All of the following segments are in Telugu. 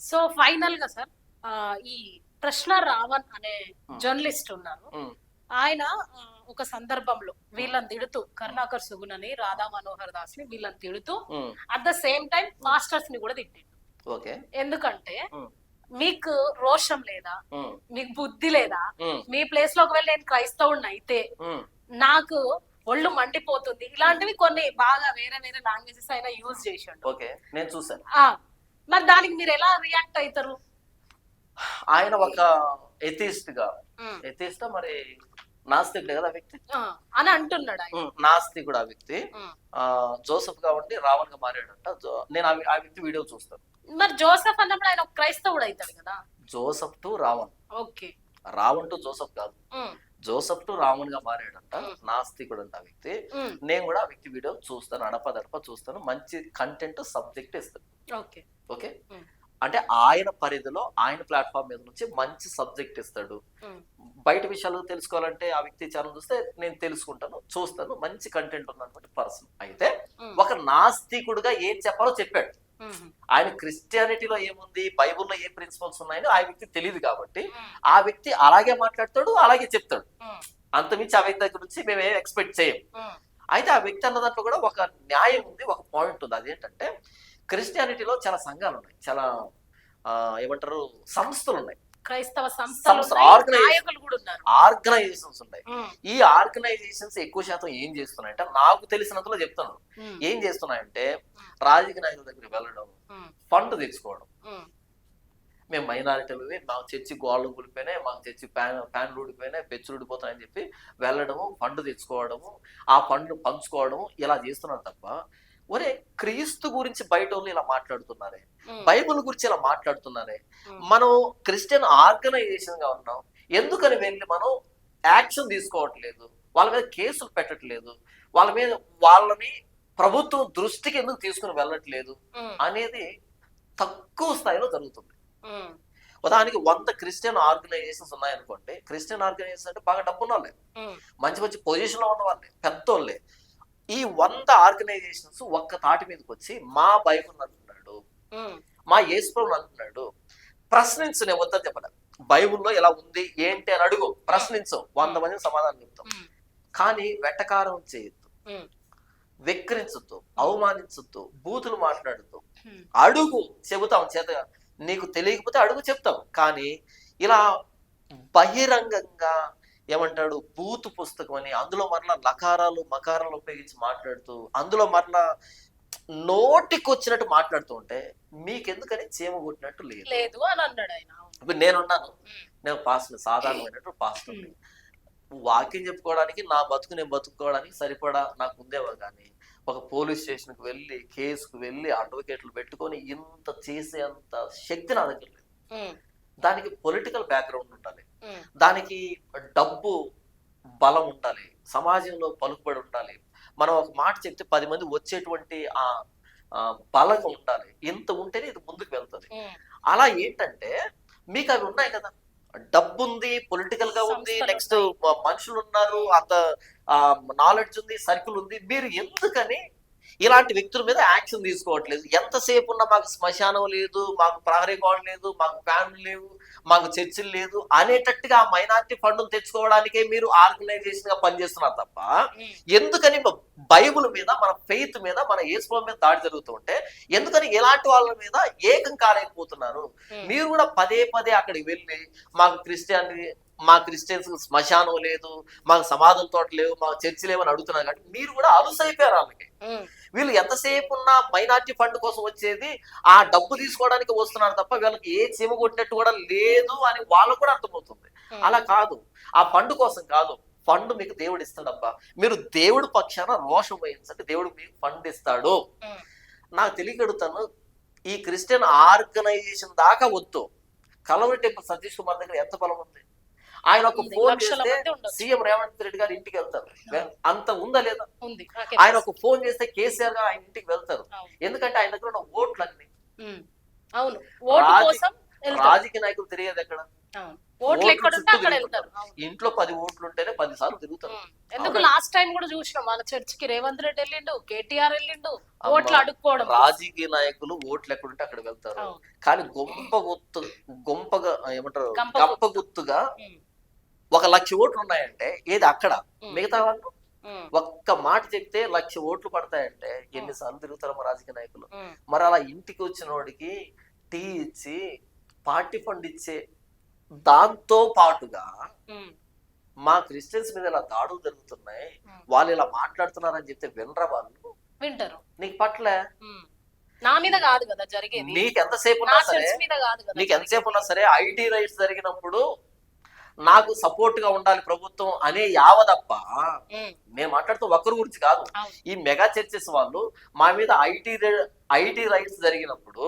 సో ఫైనల్గా సార్ ఈ ప్రశ్న రావణ్ అనే. జర్నలిస్ట్ ఉన్నారు. ఆయన ఒక సందర్భంలో వీళ్ళని తిడుతూ కరుణాకర్ సుగుణని రాధా మనోహర్ దాస్ని వీళ్ళని తిడుతూ అట్ ద సేమ్ టైం మాస్టర్స్ని కూడా తిట్టిండు. ఓకే. ఎందుకంటే. మీకు రోషం లేదా? మీకు బుద్ధి లేదా? మీ ప్లేస్లో ఒకవేళ నేను క్రైస్తవుడిని అయితే నాకు ఒళ్ళు మండిపోతుంది. ఇలాంటివి కొన్ని బాగా వేరే వేరే లాంగ్వేజెస్ అయినా యూజ్ చేసిండు ఓకే. నేను చూశాను. ఆ, మరి దానికి మీరు ఎలా రియాక్ట్ అవుతారు? ఆయన ఒక ఎథిస్ట్గా. ఎథిస్ట్ మరి నాస్తికుడే కదా వ్యక్తి? అని అంటున్నాడు నాస్తికుడు ఆ వ్యక్తి. జోసెఫ్గా ఉండి రావణ్గా మారాడంట నేను ఆ వ్య- ఆ వ్యక్తి వీడియో చూస్తాను. మరి జోసెఫ్ అన్నప్పుడు ఆయన క్రైస్తవుడు అవుతాడు కదా? Joseph to Ravan. Okay. Ravan to Joseph కాదు. జోసెఫ్ టు రావణ్గా మారాడంట. నాస్తికుడు అంట వ్యక్తి నేను కూడా ఆ వ్యక్తి వీడియో చూస్తాను అడపదడప చూస్తాను మంచి కంటెంట్ సబ్జెక్ట్ ఇస్తాను. ఓకే. అంటే ఆయన పరిధిలో ఆయన ప్లాట్ఫామ్ మీద నుంచి మంచి సబ్జెక్ట్ ఇస్తాడు. బయట విషయాలు తెలుసుకోవాలంటే ఆ వ్యక్తి ఛానల్ చూస్తే నేను తెలుసుకుంటాను చూస్తాను మంచి కంటెంట్ ఉన్నటువంటి పర్సన్ అయితే ఒక నాస్తికుడుగా ఏం చెప్పాలో చెప్పాడు. ఆయన క్రిస్టియానిటీలో ఏముంది? బైబుల్లో ఏ ప్రిన్సిపల్స్ ఉన్నాయని ఆ వ్యక్తి తెలియదు కాబట్టి ఆ వ్యక్తి అలాగే మాట్లాడతాడు అలాగే చెప్తాడు. అంతమించి ఆ వ్యక్తి దగ్గర నుంచి మేము ఏం ఎక్స్పెక్ట్ చేయం. అయితే ఆ వ్యక్తి అన్న దాంట్లో కూడా ఒక న్యాయం ఉంది ఒక పాయింట్ ఉంది. అదేంటంటే క్రిస్టియానిటీలో చాలా సంఘాలు ఉన్నాయి చాలా ఏమంటారు సంస్థలు ఉన్నాయి. క్రైస్తవ సంస్థలు నాయకులు కూడా ఉన్నారు. ఆర్గనైజేషన్స్ ఉన్నాయి ఉమ్, ఈ ఆర్గనైజేషన్స్ ఎక్కువ శాతం ఏం చేస్తున్నాయంటే నాకు తెలిసినంతలో చెప్తాను. ఉమ్, ఏం చేస్తున్నాయంటే రాజకీయ నాయకుల దగ్గర వెళ్ళడం ఫండ్ తెచ్చుకోవడం. మేము మైనారిటీలు మాకు చర్చి గోళ్ళు కూలిపోయినాయి మాకు చర్చి ప్యాన్ ప్యాన్లు ఊడిపోయినాయి పెచ్చులు ఊడిపోతాయని చెప్పి వెళ్ళడము ఫండ్ తెచ్చుకోవడము ఆ ఫండ్ పంచుకోవడము ఇలా చేస్తున్నారు తప్ప ఒరే క్రీస్తు గురించి బయట ఇలా మాట్లాడుతున్నారే? బైబిల్ గురించి ఇలా మాట్లాడుతున్నారే? మనం క్రిస్టియన్ ఆర్గనైజేషన్గా ఉన్నాం. ఎందుకని వెళ్ళి మనం యాక్షన్ తీసుకోవట్లేదు? వాళ్ళ మీద కేసులు పెట్టట్లేదు. వాళ్ళ మీద వాళ్ళని ప్రభుత్వం దృష్టికి ఎందుకు తీసుకుని వెళ్ళట్లేదు? అనేది తక్కువ స్థాయిలో జరుగుతుంది. ఉదాహరణకి వంద క్రిస్టియన్ ఆర్గనైజేషన్స్ ఉన్నాయనుకోండి క్రిస్టియన్ ఆర్గనైజేషన్ అంటే బాగా డబ్బు ఉన్న వాళ్ళే మంచి మంచి పొజిషన్లో ఉన్న వాళ్ళే పెద్దోళ్ళే. ఈ వంద ఆర్గనైజేషన్స్ ఒక్క తాటి మీదకి వచ్చి మా బైబుల్ అంటున్నాడు. మా యేసుప్రభు అంటున్నాడు. ప్రశ్నించు నేను వద్దని చెప్పలే బైబుల్లో ఎలా ఉంది ఏంటి అని అడుగు. ప్రశ్నించు. వంద మందికి సమాధానం చెప్తాం. కానీ వెటకారం చేయొద్దు. ఉమ్, వెక్కిరించొద్దు. అవమానించొద్దు. బూతులు మాట్లాడుతూ ఉమ్, అడుగు. చెబుతాం. చేత నీకు తెలియకపోతే అడుగు చెప్తాం. కానీ ఇలా బహిరంగంగా ఏమంటాడు? బూతు పుస్తకం అని. అందులో మరలా లకారాలు మకారాలు ఉపయోగించి మాట్లాడుతూ అందులో మరలా నోటికి వచ్చినట్టు మాట్లాడుతూ ఉంటే మీకెందుకని చీమ కొట్టినట్టు లేదు. లేదు అని అన్నాడు ఆయన. ఇప్పుడు నేనున్నాను. నేను పాస్టర్ సాధారణమైనటువంటి పాస్టర్ వాక్యం చెప్పుకోవడానికి నా బతుకు నేను బతుకోవడానికి సరిపడా నాకు ఉందేవో కానీ ఒక పోలీస్ స్టేషన్కి వెళ్ళి కేసుకు వెళ్ళి అడ్వకేట్లు పెట్టుకొని ఇంత చేసేంత శక్తి నా దగ్గర లేదు. దానికి పొలిటికల్ బ్యాక్గ్రౌండ్ ఉండాలి. దానికి డబ్బు బలం ఉండాలి. సమాజంలో పలుకుబడి ఉండాలి. మనం ఒక మాట చెప్తే పది మంది వచ్చేటువంటి ఆ బలం ఉండాలి. ఇంత ఉంటేనే ఇది ముందుకు వెళ్తుంది. అలా ఏంటంటే మీకు అవి ఉన్నాయి కదా. డబ్బు ఉంది పొలిటికల్గా ఉంది నెక్స్ట్ మనుషులు ఉన్నారు అంత నాలెడ్జ్ ఉంది సర్కిల్ ఉంది. మీరు ఎందుకని ఇలాంటి వ్యక్తుల మీద యాక్షన్ తీసుకోవట్లేదు. ఎంతసేపు ఉన్నా మాకు శ్మశానం లేదు మాకు ప్రహరీ గోడ లేదు మాకు ఫ్యాన్లు లేవు మాకు చర్చిలు లేదు అనేటట్టుగా ఆ మైనార్టీ ఫండ్ తెచ్చుకోవడానికే మీరు ఆర్గనైజేషన్గా పనిచేస్తున్నారు తప్ప ఎందుకని బైబిల్ మీద మన ఫెయిత్ మీద మన యేసుప్రభు మీద దాడి జరుగుతుంటే ఎందుకని ఇలాంటి వాళ్ళ మీద ఏకం కారైపోతున్నారు? మీరు కూడా పదే పదే అక్కడికి వెళ్ళి మాకు క్రిస్టియాని మా క్రిస్టియన్స్ శ్మశానం లేదు మాకు సమాధుల తోట లేవు మాకు చర్చి లేవని అడుగుతున్నారు కాబట్టి మీరు కూడా అలుసైపోయారు వాళ్ళకి వీళ్ళు ఎంతసేపు ఉన్న మైనార్టీ ఫండ్ కోసం వచ్చేది ఆ డబ్బు తీసుకోవడానికి వస్తున్నారు తప్ప వీళ్ళకి ఏ చీమ కొట్టినట్టు కూడా లేదు అని వాళ్ళకు కూడా అర్థమవుతుంది. అలా కాదు. ఆ ఫండ్ కోసం కాదు. ఫండ్ మీకు దేవుడు ఇస్తాడబ్బా. మీరు దేవుడి పక్షాన రోషం వహించండి దేవుడు మీకు ఫండ్ ఇస్తాడు. నాకు తెలియగడుగుతాను ఈ క్రిస్టియన్ ఆర్గనైజేషన్ దాకా వద్దు. కలవరి టెంపుల్ సతీష్ కుమార్ దగ్గర ఎంత బలం ఉంది? ఆయన ఒక. ఫోన్ చేస్తే. సీఎం రేవంత్ రెడ్డి గారు ఇంటికి వెళ్తారు అంత ఉందా లేదా ఆయన. ఒక ఫోన్ చేస్తే కేసీఆర్ గారు ఆయన ఇంటికి వెళ్తారు. ఎందుకంటే ఆయన దగ్గర ఉన్న ఓట్లన్నీ ఉమ్, అవును ఓటు రాజీ- కోసం వెళ్తారు. రాజకీయ నాయకులు తిరిగేది ఎక్కడ. ఓట్లు ఓట్లు. ఇంట్లో పది ఓట్లు ఉంటేనే పది సార్లు తిరుగుతారు. ఎందుకు? లాస్ట్ టైం కూడా చూసినాం వాళ్ళ చర్చ్కి రేవంత్ రెడ్డి వెళ్ళిండు కేటీఆర్ వెళ్ళిండు ఓట్లు అడుక్కోవడం రాజకీయ నాయకులు ఓట్లు ఎక్కడుంటే అక్కడ వెళ్తారు. కానీ గొంప గుత్తు గొంపగా ఏమంటారు గంప గంప గుత్తుగా. ఒక లక్ష ఓట్లు ఉన్నాయంటే ఏది అక్కడ. మిగతా వాళ్ళు. ఒక్క మాట చెప్తే లక్ష ఓట్లు పడతాయంటే ఎన్నిసార్లు తిరుగుతారు మా రాజకీయ నాయకులు. మరి అలా ఇంటికి వచ్చిన వాడికి టీ ఇచ్చి పార్టీ ఫండ్ ఇచ్చే దాంతో పాటుగా. మా క్రిస్టియన్స్ మీద ఇలా దాడులు జరుగుతున్నాయి. వాళ్ళు ఇలా మాట్లాడుతున్నారని చెప్తే వినరా వాళ్ళు వింటారు నీకు పట్లే. నా మీద కాదు కదా జరిగేది నీకు ఎంతసేపు ఉన్నా సరే చర్చ్ మీద కాదు కదా నీకు ఎంతసేపు ఉన్నా సరే ఐటీ రైట్స్ జరిగినప్పుడు నాకు సపోర్ట్గా ఉండాలి ప్రభుత్వం అనే యావదప్ప. నేను మాట్లాడుతూ ఒకరి గురించి కాదు. ఈ మెగా చర్చెస్ వాళ్ళు మా మీద ఐటీ ఐటీ రైట్స్ జరిగినప్పుడు.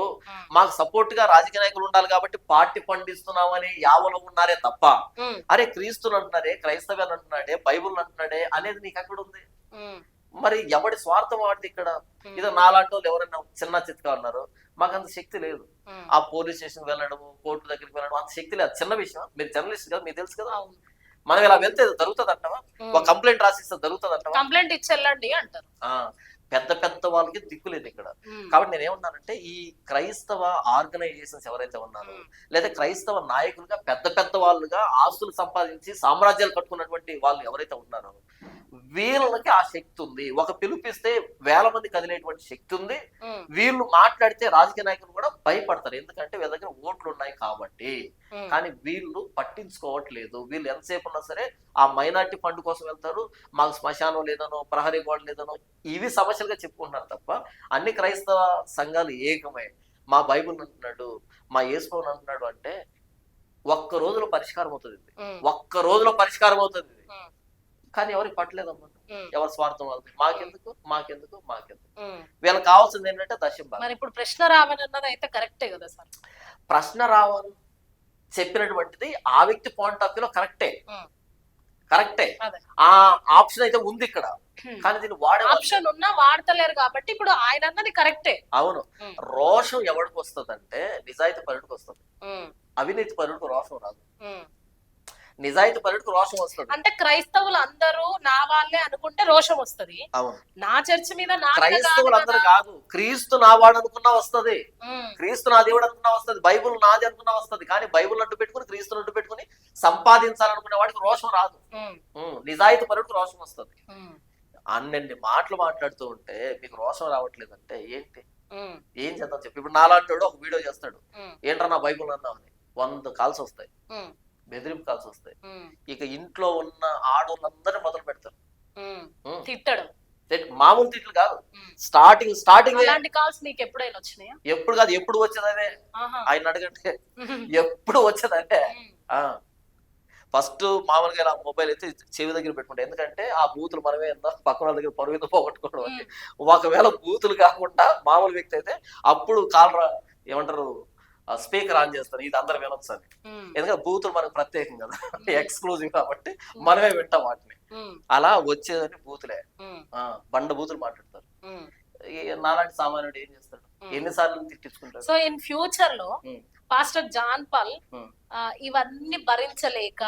మాకు సపోర్ట్గా రాజకీయ నాయకులు ఉండాలి కాబట్టి పార్టీ ఫండ్ ఇస్తున్నామని యావలో ఉన్నారే తప్ప. అరే క్రీస్తులు అంటున్నాడే క్రైస్తవ్యాన్ని అంటున్నాడే బైబుల్ అంటున్నాడే అనేది నీకు ఎక్కడ ఉంది. మరి ఎవడి స్వార్థం వాడిది ఇక్కడ. ఇదో నాలాంటి వాళ్ళు ఎవరైనా చిన్న చిత్కా ఉన్నారు మాకు అంత శక్తి లేదు. ఆ పోలీస్ స్టేషన్ వెళ్ళడం కోర్టు దగ్గరికి వెళ్ళడం అంత శక్తి లేదు చిన్న విషయం మీరు జర్నలిస్ట్ కదా మీకు తెలుసు కదా. మనం ఇలా వెళ్తే జరుగుతుంది అంటావా. ఒక కంప్లైంట్ రాసిస్తే జరుగుతుంది అంటావా కంప్లైంట్ ఇచ్చి అంటారు పెద్ద పెద్ద వాళ్ళకి దిక్కు లేదు ఇక్కడ. కాబట్టి నేను ఏమన్నానంటే ఈ క్రైస్తవ ఆర్గనైజేషన్స్ ఎవరైతే ఉన్నారో. లేదా క్రైస్తవ నాయకులుగా పెద్ద పెద్ద వాళ్ళుగా ఆస్తులు సంపాదించి సామ్రాజ్యాలు కట్టుకున్నటువంటి వాళ్ళు ఎవరైతే ఉన్నారో వీళ్ళకి ఆ శక్తి ఉంది ఒక పిలుపిస్తే వేల మంది కదిలేటువంటి శక్తి ఉంది. వీళ్ళు మాట్లాడితే రాజకీయ నాయకులు కూడా భయపడతారు ఎందుకంటే వీళ్ళ దగ్గర ఓట్లు ఉన్నాయి కాబట్టి. కానీ వీళ్ళు పట్టించుకోవట్లేదు వీళ్ళు ఎంతసేపు ఉన్నా సరే ఆ మైనార్టీ ఫండ్ కోసం వెళ్తారు మాకు శ్మశానం లేదనో ప్రహరీ గోడ లేదనో ఇవి సమస్యలుగా చెప్పుకుంటున్నారు తప్ప అన్ని క్రైస్తవ సంఘాలు ఏకమే మా బైబుల్ అంటున్నాడు మా యేసుపవన్ అంటున్నాడు అంటే ఒక్క రోజులో పరిష్కారం అవుతుంది. ఒక్క రోజులో పరిష్కారం అవుతుంది. కానీ ఎవరికి పట్టలేదమ్మా. ఎవరి స్వార్థం వాళ్ళది మాకెందుకు మాకెందుకు మాకెందుకు. వీళ్ళకి కావాల్సింది ఏంటంటే దశంభాగం మరి ఇప్పుడు ప్రశ్న రావనన్నది అయితే కరెక్టే కదా సార్ ప్రశ్న రావని చెప్పినటువంటిది ఆ వ్యక్తి పాయింట్ ఆఫ్ వ్యూలో కరెక్టే. కరెక్టే. ఆ ఆప్షన్ అయితే ఉంది ఇక్కడ. కానీ దీన్ని వాడే ఆప్షన్ ఉన్నా వాడతలేరు కాబట్టి ఇప్పుడు ఆయన అన్నది కరెక్టే అవును. రోషం ఎవరికి వస్తుంది అంటే నిజాయితీ పరుడికి వస్తుంది. అవినీతి పరుడికి రోషం రాదు. నిజాయితీ పరుడికి రోషం వస్తుంది. అంటే క్రైస్తవులు అందరూ నా వాళ్ళే అనుకుంటే రోషం వస్తది. నా చర్చ్ మీద నా క్రైస్తవులు అందరూ కదా. క్రీస్తు నా వాడు అనుకున్నా వస్తది. క్రీస్తు నా దేవుడు అనుకున్నా వస్తది. బైబుల్ నాది అనుకున్నా వస్తది. కానీ బైబుల్ అడ్డు పెట్టుకుని క్రీస్తుని అడ్డు పెట్టుకుని సంపాదించాలనుకునే వాడికి రోషం రాదు. నిజాయితీ పరుడికి రోషం వస్తుంది. అన్నెన్ని మాటలు మాట్లాడుతూ ఉంటే మీకు రోషం రావట్లేదంటే ఏంటి? ఉమ్. ఏం చేద్దాం చెప్పి? ఇప్పుడు నాలాంటి ఒక వీడియో చేస్తాడు. ఏంట్రా నా బైబుల్ అన్నామని వంద కాల్స్ వస్తాయి. బెదిరింపు కాల్స్ వస్తాయి. ఇక ఇంట్లో ఉన్న ఆడవాళ్ళందరూ మొదలు పెడతారు. తిట్టడం. తిట్- మామూలు తిట్లు కాదు. స్టార్టింగ్ స్టార్టింగ్ అలాంటి కాల్స్ నీకు ఎప్పుడైనా వచ్చినాయా? ఎప్పుడు కాదు ఎప్పుడు వచ్చేదనే ఆహా. ఆయన అడగంటే. ఎప్పుడు వచ్చేదంటే ఫస్ట్ మామూలుగా మొబైల్ అయితే చెవి దగ్గర పెట్టుకుంటా. ఎందుకంటే ఆ బూతులు మనమే ఎంత పక్కన దగ్గర పరువు పోగొట్టుకోవడం. ఒకవేళ బూతులు కాకుండా మామూలు వ్యక్తి అయితే అప్పుడు కాల్ రా ఏమంటారు? స్పీకర్ ఆన్ చేస్తాను ఇది అందరు వినొచ్చు అని. ఎందుకంటే బూతులు మనకు ప్రత్యేకం కదా. ఎక్స్క్లూజివ్ కాబట్టి మనమే వింటాం వాటిని. అలా వచ్చేదని బూతులే. బండ బూతులు మాట్లాడతారు. నాలాంటి సామాన్యుడు ఏం చేస్తాడు. ఎన్నిసార్లు తిట్టించుకుంటాడు? సో ఇన్ ఫ్యూచర్లో. పాస్టర్ జాన్ పాల్ ఇవన్నీ భరించలేక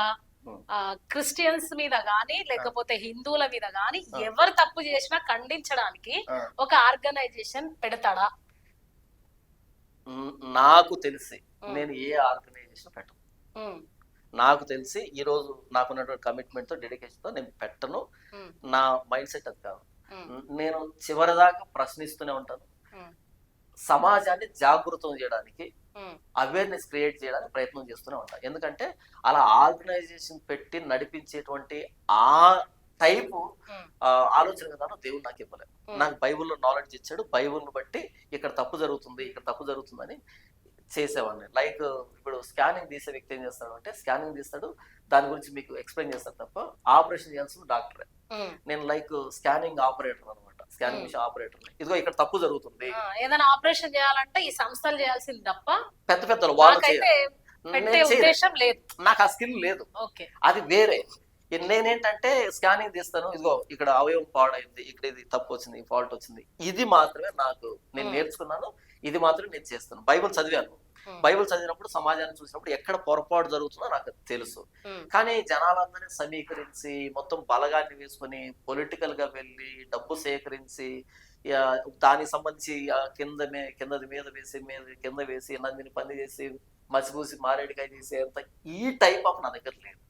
క్రిస్టియన్స్ మీద గాని లేకపోతే హిందువుల మీద గాని. ఎవరు తప్పు చేసినా ఖండించడానికి. ఒక ఆర్గనైజేషన్ పెడతాడా? నాకు తెలిసి. నేను ఏ ఆర్గనైజేషన్ పెట్టను. నాకు తెలిసి ఈ రోజు నాకున్నటువంటి కమిట్మెంట్తో డెడికేషన్తో నేను పెట్టను. నా మైండ్ సెట్ అది కాదు. నేను చివరిదాకా ప్రశ్నిస్తూనే ఉంటాను. సమాజాన్ని జాగృతం చేయడానికి. అవేర్నెస్ క్రియేట్ చేయడానికి ప్రయత్నం చేస్తూనే ఉంటాను ఎందుకంటే అలా ఆర్గనైజేషన్ పెట్టి నడిపించేటువంటి ఆ టైపు. ఆలోచన విధానం దేవుడు నాకు ఇవ్వలేదు. నాకు బైబిల్లో నాలెడ్జ్ ఇచ్చాడు. బైబిల్ని బట్టి ఇక్కడ తప్పు జరుగుతుంది ఇక్కడ తప్పు జరుగుతుందని చేసేవాడిని. లైక్ ఇప్పుడు స్కానింగ్ తీసే వ్యక్తి ఏం చేస్తాడు అంటే స్కానింగ్ తీస్తాడు. దాని గురించి మీకు ఎక్స్ప్లెయిన్ చేస్తాడు తప్ప ఆపరేషన్ చేయాల్సిన డాక్టరే. నేను లైక్ స్కానింగ్ ఆపరేటర్ అనమాట స్కానింగ్. మిషన్ ఆపరేటర్ ఇదిగో ఇక్కడ తప్పు జరుగుతుంది. ఏదైనా ఆపరేషన్ చేయాలంటే ఈ సంస్థలు చేయాల్సింది తప్ప పెద్ద పెద్దలు వాళ్ళు నాకు ఆ స్కిల్ లేదు. అది వేరే. నేనేంటంటే స్కానింగ్ తీస్తాను. ఇదిగో ఇక్కడ అవయవం పాడైంది. ఇక్కడ ఇది తప్పు వచ్చింది ఫాల్ట్ వచ్చింది. ఇది మాత్రమే నాకు నేను. నేర్చుకున్నాను. ఇది మాత్రమే నేను చేస్తాను. బైబిల్ చదివాను. బైబిల్ చదివినప్పుడు సమాజాన్ని చూసినప్పుడు ఎక్కడ పొరపాటు జరుగుతుందో నాకు తెలుసు. కానీ జనాలందరినీ సమీకరించి మొత్తం బలగాన్ని వేసుకొని పొలిటికల్గా వెళ్ళి డబ్బు సేకరించి దానికి సంబంధించి కింద కిందది మీద వేసి మీద కింద వేసి నందిని పని చేసి మసిపూసి మారేడికాయ చేసే అంత ఈ టైప్ ఆఫ్ నా దగ్గర లేదు.